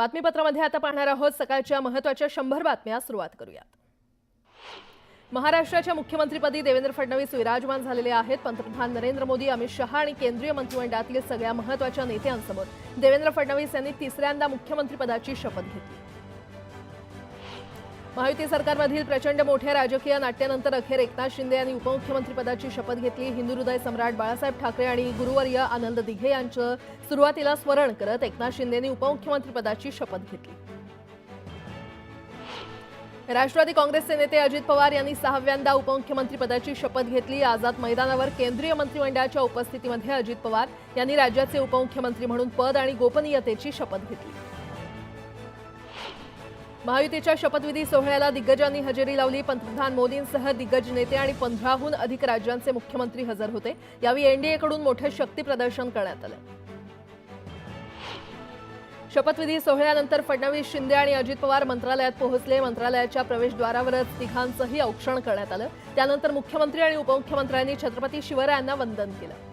बातमीपत्रामध्ये आता पाहणार आहोत सकाळच्या महत्त्वाच्या शंभर बातम्या सुरुवात करूयात. महाराष्ट्राच्या मुख्यमंत्रीपदी देवेंद्र फडणवीस विराजमान झालेले आहेत. पंतप्रधान नरेंद्र मोदी अमित शहा आणि केंद्रीय मंत्रिमंडळातील सगळ्या महत्त्वाच्या नेत्यांसमोर देवेंद्र फडणवीस यांनी तिसऱ्यांदा मुख्यमंत्रीपदाची शपथ घेतली. महायुती सरकारमधील प्रचंड मोठ्या राजकीय नाट्यानंतर अखेर एकनाथ शिंदे यांनी उपमुख्यमंत्रीपदाची शपथ घेतली. हिंदू हृदय सम्राट बाळासाहेब ठाकरे आणि गुरुवर्य आनंद दिघे यांचं सुरुवातीला स्मरण करत एकनाथ शिंदेनी उपमुख्यमंत्रीपदाची शपथ घेतली. राष्ट्रवादी काँग्रेसचे नेते अजित पवार यांनी सहाव्यांदा उपमुख्यमंत्रीपदाची शपथ घेतली. आझाद मैदानावर केंद्रीय मंत्रिमंडळाच्या उपस्थितीमध्ये अजित पवार यांनी राज्याचे उपमुख्यमंत्री म्हणून पद आणि गोपनीयतेची शपथ घेतली. महायुतीच्या शपथविधी सोहळ्याला दिग्गजांनी हजेरी लावली. पंतप्रधान मोदींसह दिग्गज नेते आणि पंधराहून अधिक राज्यांचे मुख्यमंत्री हजर होते. यावेळी एनडीएकडून मोठे शक्ती प्रदर्शन करण्यात आलं. शपथविधी सोहळ्यानंतर फडणवीस शिंदे आणि अजित पवार मंत्रालयात पोहोचले. मंत्रालयाच्या प्रवेशद्वारावरच तिघांचंही औक्षण करण्यात आलं. त्यानंतर मुख्यमंत्री आणि उपमुख्यमंत्र्यांनी छत्रपती शिवरायांना वंदन केलं.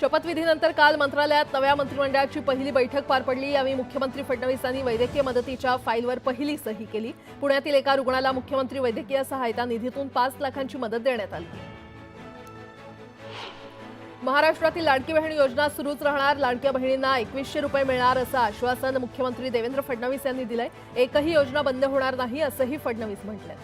शपथविधीनंतर काल मंत्रालयात नव्या मंत्रिमंडळाची पहिली बैठक पार पडली. यावेळी मुख्यमंत्री फडणवीसांनी वैद्यकीय मदतीच्या फाईलवर पहिली सही केली. पुण्यातील एका रुग्णाला मुख्यमंत्री वैद्यकीय सहायता निधीतून पाच लाखांची मदत देण्यात आली. महाराष्ट्रातील लाडकी बहीण योजना सुरूच राहणार. लाडक्या बहिणींना एकवीसशे रुपये मिळणार असं आश्वासन मुख्यमंत्री देवेंद्र फडणवीस यांनी दिलंय. एकही योजना बंद होणार नाही असंही फडणवीस म्हटलंय.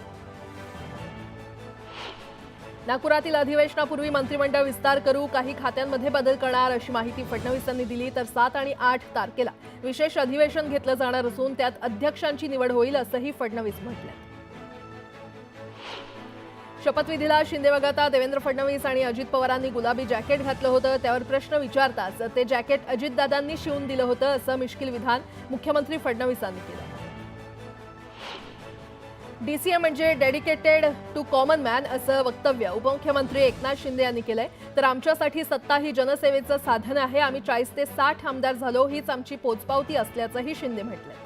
नागपुरातील अधिवेशनापूर्वी मंत्रिमंडळ विस्तार करू काही खात्यांमध्ये बदल करणार अशी माहिती फडणवीसांनी दिली तर सात आणि आठ तारखेला विशेष अधिवेशन घेतलं जाणार असून त्यात अध्यक्षांची निवड होईल असंही फडणवीस म्हटलं. शपथविधीला शिंदे वगळता देवेंद्र फडणवीस आणि अजित पवारांनी गुलाबी जॅकेट घातलं होतं त्यावर प्रश्न विचारताच ते जॅकेट अजितदादांनी शिवून दिलं होतं असं मिश्किल विधान मुख्यमंत्री फडणवीसांनी केलं. डीसीए म्हणजे डेडिकेटेड टू कॉमन मॅन असं वक्तव्य. उपमुख्यमंत्री एकनाथ शिंदे यांनी केलंय. तर आमच्यासाठी सत्ता ही जनसेवेचं साधन आहे. आम्ही चाळीस ते साठ आमदार झालो. हीच आमची पोचपावती असल्याचंही शिंदे म्हटलंय.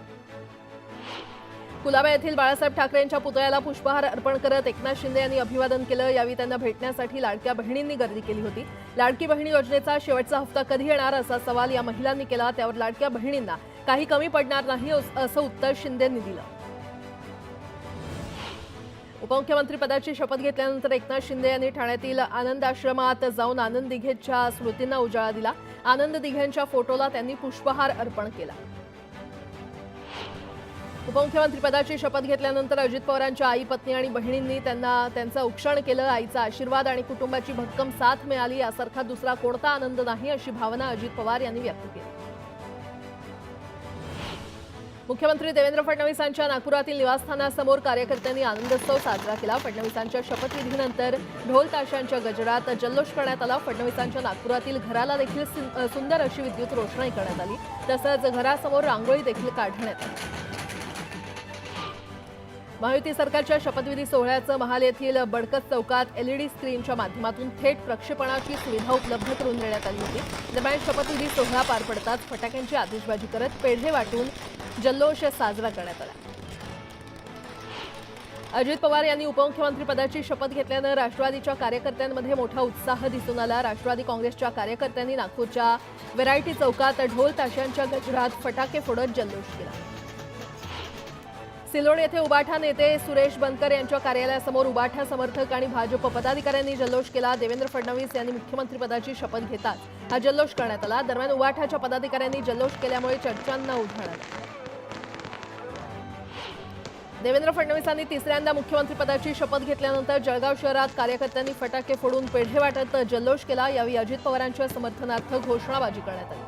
कुलाबा येथील बाळासाहेब ठाकरेंच्या पुतळ्याला पुष्पहार अर्पण करत एकनाथ शिंदे यांनी अभिवादन केलं. यावेळी त्यांना भेटण्यासाठी लाडक्या बहिणींनी गर्दी केली होती. लाडकी बहिणी योजनेचा शेवटचा हप्ता कधी येणार असा सवाल या महिलांनी केला. त्यावर लाडक्या बहिणींना काही कमी पडणार नाही असं उत्तर शिंदेंनी दिलं. उपमुख्यमंत्रीपदाची शपथ घेतल्यानंतर एकनाथ शिंदे यांनी ठाण्यातील आनंद आश्रमात जाऊन आनंद दिघेच्या स्मृतींना उजाळा दिला. आनंद दिघेंच्या फोटोला त्यांनी पुष्पहार अर्पण केला. उपमुख्यमंत्रीपदाची शपथ घेतल्यानंतर अजित पवारांच्या आई पत्नी आणि बहिणींनी त्यांना त्यांचं औक्षण केलं. आईचा आशीर्वाद आणि कुटुंबाची भक्कम साथ मिळाली. यासारखा दुसरा कोणता आनंद नाही अशी भावना अजित पवार यांनी व्यक्त केली. मुख्यमंत्री देवेंद्र फडणवीसांच्या नागपुरातील निवासस्थानासमोर कार्यकर्त्यांनी आनंदोत्सव साजरा केला. फडणवीसांच्या शपथविधीनंतर ढोल ताशांच्या गजरात जल्लोष करण्यात आला. फडणवीसांच्या नागपुरातील घराला देखील सुंदर अशी विद्युत रोषणाई करण्यात आली. तसंच घरासमोर रांगोळी देखील काढण्यात आली. महायुती सरकारच्या शपथविधी सोहळ्याचं महाल येथील बडकत चौकात एलईडी स्क्रीनच्या माध्यमातून थेट प्रक्षेपणाची सुविधा उपलब्ध करून देण्यात आली होती. दरम्यान शपथविधी सोहळा पार पडताच फटाक्यांची आतिषबाजी करत पेढे वाटून जल्लोष साजरा करण्यात आला. अजित पवार यांनी उपमुख्यमंत्रीपदाची शपथ घेतल्यानं राष्ट्रवादीच्या कार्यकर्त्यांमध्ये मोठा उत्साह दिसून आला. राष्ट्रवादी काँग्रेसच्या कार्यकर्त्यांनी नागपूरच्या व्हेरायटी चौकात ढोल ताशांच्या गजरात फटाके फोडत जल्लोष केला. सिल्लोड येथे उबाठा नेते सुरेश बनकर यांच्या कार्यालयासमोर उबाठा समर्थक आणि भाजप पदाधिकाऱ्यांनी जल्लोष केला. देवेंद्र फडणवीस यांनी मुख्यमंत्रीपदाची शपथ घेतात हा जल्लोष करण्यात आला. दरम्यान उबाठाच्या पदाधिकाऱ्यांनी जल्लोष केल्यामुळे चर्चांना उधाण आलं. देवेंद्र फडणवीसांनी तिसऱ्यांदा मुख्यमंत्रीपदाची शपथ घेतल्यानंतर जळगाव शहरात कार्यकर्त्यांनी फटाके फोडून पेढे वाटत जल्लोष केला. यावेळी अजित पवारांच्या समर्थनार्थ घोषणाबाजी करण्यात आली.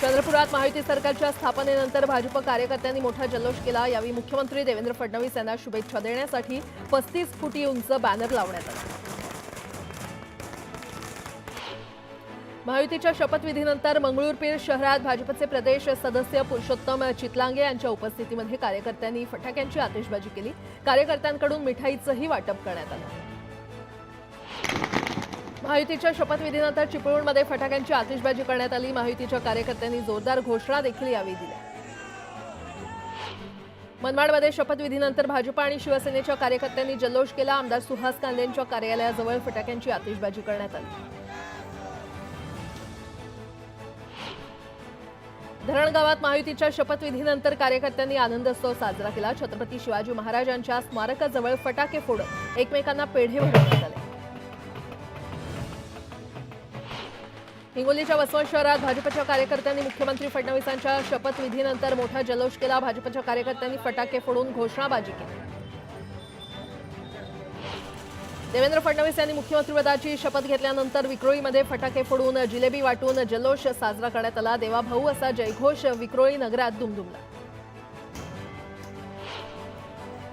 चंद्रपुरात महायुती सरकारच्या स्थापनेनंतर भाजप कार्यकर्त्यांनी मोठा जल्लोष केला. यावेळी मुख्यमंत्री देवेंद्र फडणवीस यांना शुभेच्छा देण्यासाठी पस्तीस फुटी उंच बॅनर लावण्यात आला. महायुतीच्या शपथविधीनंतर मंगळूरपीर शहरात भाजपचे प्रदेश सदस्य पुरुषोत्तम चितलांगे यांच्या उपस्थितीमध्ये कार्यकर्त्यांनी फटाक्यांची आतिषबाजी केली. कार्यकर्त्यांकडून मिठाईचंही वाटप करण्यात आलं. महायुतीच्या शपथविधीनंतर चिपळूणमध्ये फटाक्यांची आतिषबाजी करण्यात आली. महायुतीच्या कार्यकर्त्यांनी जोरदार घोषणा देखील यावेळी दिल्या. मनमाडमध्ये शपथविधीनंतर भाजपा आणि शिवसेनेच्या कार्यकर्त्यांनी जल्लोष केला. आमदार सुहास कांदेंच्या कार्यालयाजवळ फटाक्यांची आतिषबाजी करण्यात आली. धरणगावात महायुतीच्या शपथविधीनंतर कार्यकर्त्यांनी आनंदोत्सव साजरा केला. छत्रपती शिवाजी महाराजांच्या स्मारकाजवळ फटाके फोडत एकमेकांना पेढे भरवण्यात आले. हिंगोलीच्या वसवंत शहरात भाजपच्या कार्यकर्त्यांनी मुख्यमंत्री फडणवीसांच्या शपथविधीनंतर मोठा जल्लोष केला. भाजपच्या कार्यकर्त्यांनी फटाके फोडून घोषणाबाजी केली. देवेंद्र फडणवीस यांनी मुख्यमंत्रीपदाची शपथ घेतल्यानंतर विक्रोळीमध्ये फटाके फोडून जिलेबी वाटून जल्लोष साजरा करण्यात आला. देवा भाऊ असा जयघोष विक्रोळी नगरात दुमदुमला.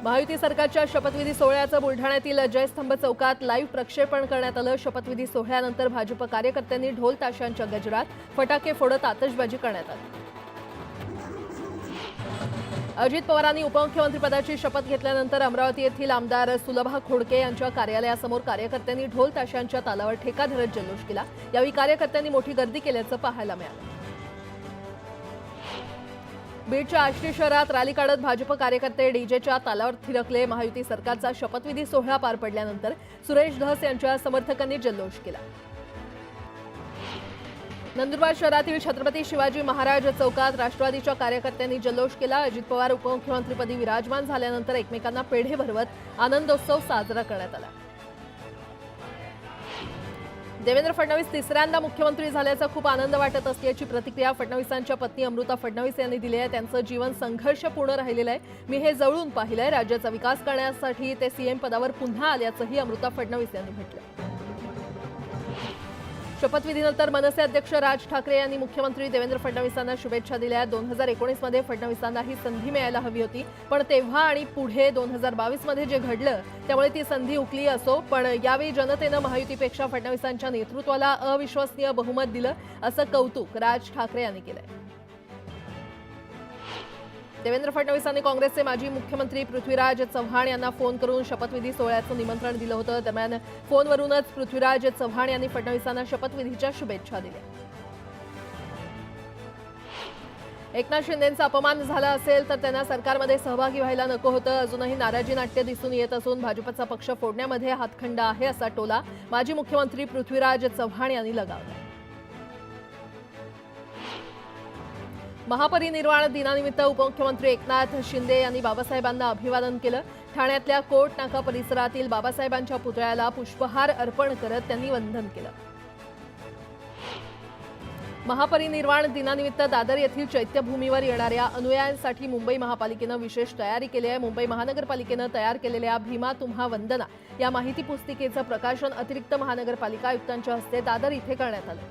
महायुती सरकारच्या शपथविधी सोहळ्याचं बुलढाण्यातील जयस्तंभ चौकात लाईव्ह प्रक्षेपण करण्यात आलं. शपथविधी सोहळ्यानंतर भाजप कार्यकर्त्यांनी ढोल ताशांच्या गजरात फटाके फोडत आतषबाजी करण्यात आली. अजित पवारांनी उपमुख्यमंत्रीपदाची शपथ घेतल्यानंतर अमरावती येथील आमदार सुलभा खोडके यांच्या कार्यालयासमोर कार्यकर्त्यांनी ढोल ताशांच्या तालावर ठेका धरत जल्लोष केला. यावेळी कार्यकर्त्यांनी मोठी गर्दी केल्याचं पाहायला मिळालं. बीडच्या आष्टी शहरात रॅली काढत भाजप कार्यकर्ते डीजेच्या तालावर थिरकले. महायुती सरकारचा शपथविधी सोहळा पार पडल्यानंतर सुरेश धस यांच्या समर्थकांनी जल्लोष केला. नंदुरबार शहरातील छत्रपती शिवाजी महाराज चौकात राष्ट्रवादीच्या कार्यकर्त्यांनी जल्लोष केला. अजित पवार उपमुख्यमंत्रीपदी विराजमान झाल्यानंतर एकमेकांना पेढे भरवत आनंदोत्सव साजरा करण्यात आला. देवेंद्र फडणवीस तिसऱ्यांदा मुख्यमंत्री झाल्याचा खूप आनंद वाटत असल्याची प्रतिक्रिया फडणवीसांच्या पत्नी अमृता फडणवीस यांनी दिली आहे. त्यांचं जीवन संघर्षपूर्ण राहिलेलं आहे. मी हे जवळून पाहिलंय. राज्याचा विकास करण्यासाठी ते सीएम पदावर पुन्हा आल्याचंही अमृता फडणवीस यांनी म्हटलं शपथविधीनंतर मनसे अध्यक्ष राज ठाकरे यांनी मुख्यमंत्री देवेंद्र फडणवीसांना शुभेच्छा दिल्या. दोन हजार एकोणीसमध्ये फडणवीसांना ही संधी मिळायला हवी होती. पण तेव्हा आणि पुढे दोन हजार बावीसमध्ये जे घडलं त्यामुळे ती संधी उकली असो. पण यावेळी जनतेनं महायुतीपेक्षा फडणवीसांच्या नेतृत्वाला अविश्वसनीय बहुमत दिलं असं कौतुक राज ठाकरे यांनी केलंय. देवेंद्र फडणवीसांनी काँग्रेसचे माजी मुख्यमंत्री पृथ्वीराज चव्हाण यांना फोन करून शपथविधी सोहळ्याचं निमंत्रण दिलं होतं. दरम्यान फोनवरूनच पृथ्वीराज चव्हाण यांनी फडणवीसांना शपथविधीच्या शुभेच्छा दिल्या. एकनाथ शिंदेचा अपमान झाला असेल तर त्यांना सरकारमध्ये सहभागी व्हायला नको होतं. अजूनही नाराजी नाट्य दिसून येत असून भाजपचा पक्ष फोडण्यामध्ये हातखंड आहे असा टोला माजी मुख्यमंत्री पृथ्वीराज चव्हाण यांनी लगावला. महापरिनिर्वाण दिनानिमित्त उपमुख्यमंत्री एकनाथ शिंदे यांनी बाबासाहेबांना अभिवादन केलं. ठाण्यातल्या कोट नाका परिसरातील बाबासाहेबांच्या पुतळ्याला पुष्पहार अर्पण करत त्यांनी वंदन केलं. महापरिनिर्वाण दिनानिमित्त दादर येथील चैत्यभूमीवर येणाऱ्या अनुयायांसाठी मुंबई महापालिकेनं विशेष तयारी केली आहे. मुंबई महानगरपालिकेनं तयार केलेल्या भीमा तुम्हा वंदना या माहिती पुस्तिकेचं प्रकाशन अतिरिक्त महानगरपालिका आयुक्तांच्या हस्ते दादर इथे करण्यात आलं.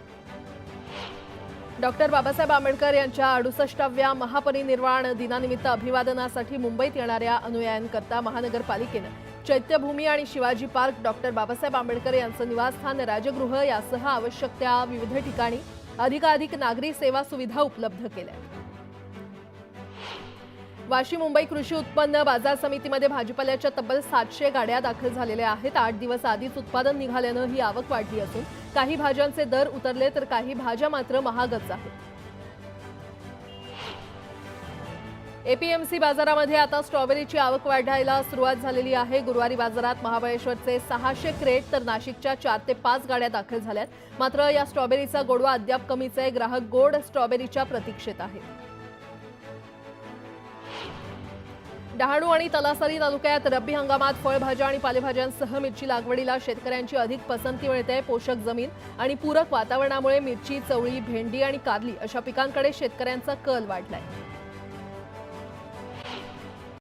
डॉक्टर बाबासाहेब आंबेडकर यांच्या अडुसष्टाव्या महापरिनिर्वाण दिनानिमित्त अभिवादनासाठी मुंबईत येणाऱ्या अनुयायांकरता महानगरपालिकेनं चैत्यभूमी आणि शिवाजी पार्क डॉक्टर बाबासाहेब आंबेडकर यांचं निवासस्थान राजगृह यासह आवश्यक त्या विविध ठिकाणी अधिकाधिक नागरी सेवा सुविधा उपलब्ध केल्या. वाशी मुंबई कृषी उत्पन्न बाजार समितीमध्ये भाजीपाल्याच्या तब्बल सातशे गाड्या दाखल झालेल्या आहेत. आठ दिवस आधीच उत्पादन निघाल्यानं ही आवक वाढली असून काही भाज्यांचे दर उतरले तर काही भाज्या मात्र महागच आहेत. एपीएमसी बाजारामध्ये आता स्ट्रॉबेरीची आवक वाढायला सुरुवात झालेली आहे. गुरुवारी बाजारात महाबळेश्वरचे सहाशे क्रेट तर नाशिकच्या चार ते पाच गाड्या दाखल झाल्यात. मात्र या स्ट्रॉबेरीचा गोडवा अद्याप कमीच आहे. ग्राहक गोड स्ट्रॉबेरीच्या प्रतीक्षेत आहेत. डहाणू आणि तलासरी तालुक्यात रब्बी हंगामात फळभाज्या आणि पालेभाज्यांसह मिरची लागवडीला शेतकऱ्यांची अधिक पसंती मिळते. पोषक जमीन आणि पूरक वातावरणामुळे मिरची चवळी भेंडी आणि कारली अशा पिकांकडे शेतकऱ्यांचा कल वाढलाय.